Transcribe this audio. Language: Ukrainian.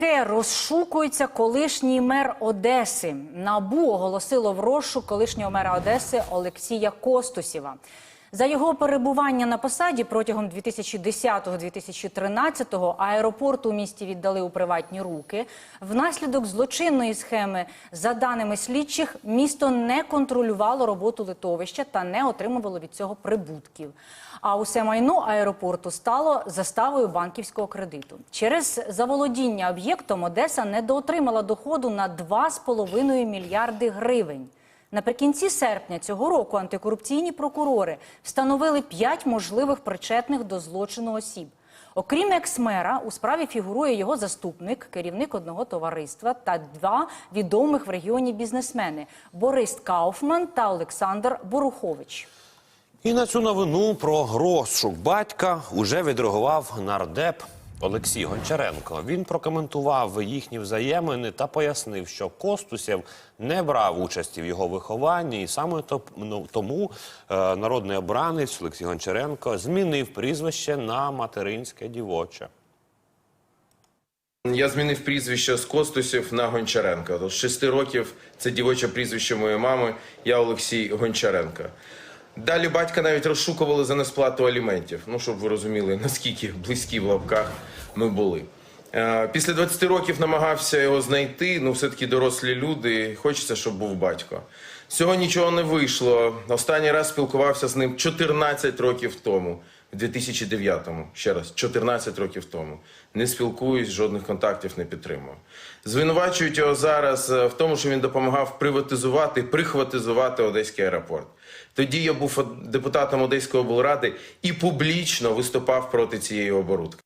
Розшукується колишній мер Одеси. Набу оголосило в розшук колишнього мера Одеси Олексія Костусєва. За його перебування на посаді протягом 2010-2013 аеропорт у місті віддали у приватні руки. Внаслідок злочинної схеми, за даними слідчих, місто не контролювало роботу литовища та не отримувало від цього прибутків. А усе майно аеропорту стало заставою банківського кредиту. Через заволодіння об'єктом Одеса недоотримала доходу на 2,5 мільярди гривень. Наприкінці серпня цього року антикорупційні прокурори встановили п'ять можливих причетних до злочину осіб. Окрім екс-мера, у справі фігурує його заступник, керівник одного товариства та два відомих в регіоні бізнесмени Борис Кауфман та Олександр Борухович. І на цю новину про розшук батька уже відреагував нардеп Олексій Гончаренко. Він прокоментував їхні взаємини та пояснив, що Костусєв не брав участі в його вихованні, і саме ну, тому е, народний обранець Олексій Гончаренко змінив прізвище на материнське дівоче. Я змінив прізвище з Костусів на Гончаренка. З шести років це дівоче прізвище моєї мами. Я Олексій Гончаренко. Далі батька навіть розшукували за несплату аліментів. Ну, щоб ви розуміли, наскільки близькі в лапках ми були. Е, Після 20 років намагався його знайти. Ну, все-таки дорослі люди. Хочеться, щоб був батько. Цього нічого не вийшло. Останній раз спілкувався з ним 14 років тому, в 2009-му. Ще раз, 14 років тому. Не спілкуюсь, жодних контактів не підтримую. Звинувачують його зараз е, в тому, що він допомагав приватизувати, прихватизувати Одеський аеропорт. Тоді я був депутатом Одеської облради і публічно виступав проти цієї оборудки.